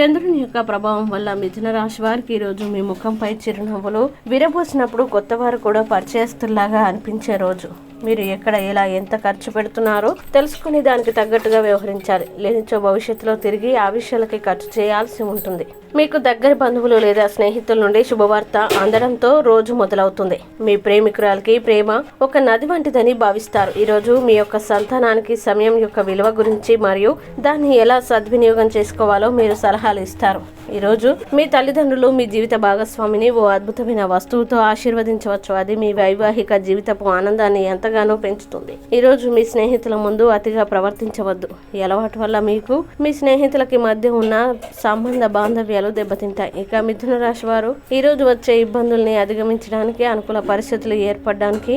చంద్రుని యొక్క ప్రభావం వల్ల మిథున రాశి వారికి ఈరోజు మీ ముఖంపై చిరునవ్వులు విరబోసినప్పుడు కొత్తవారు కూడా పరిచయస్తులాగా అనిపించే రోజు. మీరు ఎక్కడ ఎలా ఎంత ఖర్చు పెడుతున్నారో తెలుసుకుని దానికి తగ్గట్టుగా వ్యవహరించాలి. లేనిచో భవిష్యత్తులో తిరిగి ఆ విషయాలకి ఖర్చు చేయాల్సి ఉంటుంది. మీకు దగ్గర బంధువులు లేదా స్నేహితుల నుండి శుభవార్త అందడంతో రోజు మొదలవుతుంది. మీ ప్రేమికురాలకి ప్రేమ ఒక నది వంటిదని భావిస్తారు. ఈరోజు మీ యొక్క సంతానానికి సమయం యొక్క విలువ గురించి మరియు దాన్ని ఎలా సద్వినియోగం చేసుకోవాలో మీరు సలహాలు ఇస్తారు. ఈరోజు మీ తల్లిదండ్రులు మీ జీవిత భాగస్వామిని ఓ అద్భుతమైన వస్తువుతో ఆశీర్వదించవచ్చు అది మీ వైవాహిక జీవితపు ఆనందాన్ని ఎంతగానో పెంచుతుంది. ఈరోజు మీ స్నేహితుల ముందు అతిగా ప్రవర్తించవద్దు. ఈ అలవాటు వల్ల మీకు మీ స్నేహితులకి మధ్య ఉన్న సంబంధ బాంధవ్యాలు దెబ్బతింటాయి. ఇక మిథున రాశి వారు ఈరోజు వచ్చే ఇబ్బందుల్ని అధిగమించడానికి అనుకూల పరిస్థితులు ఏర్పడడానికి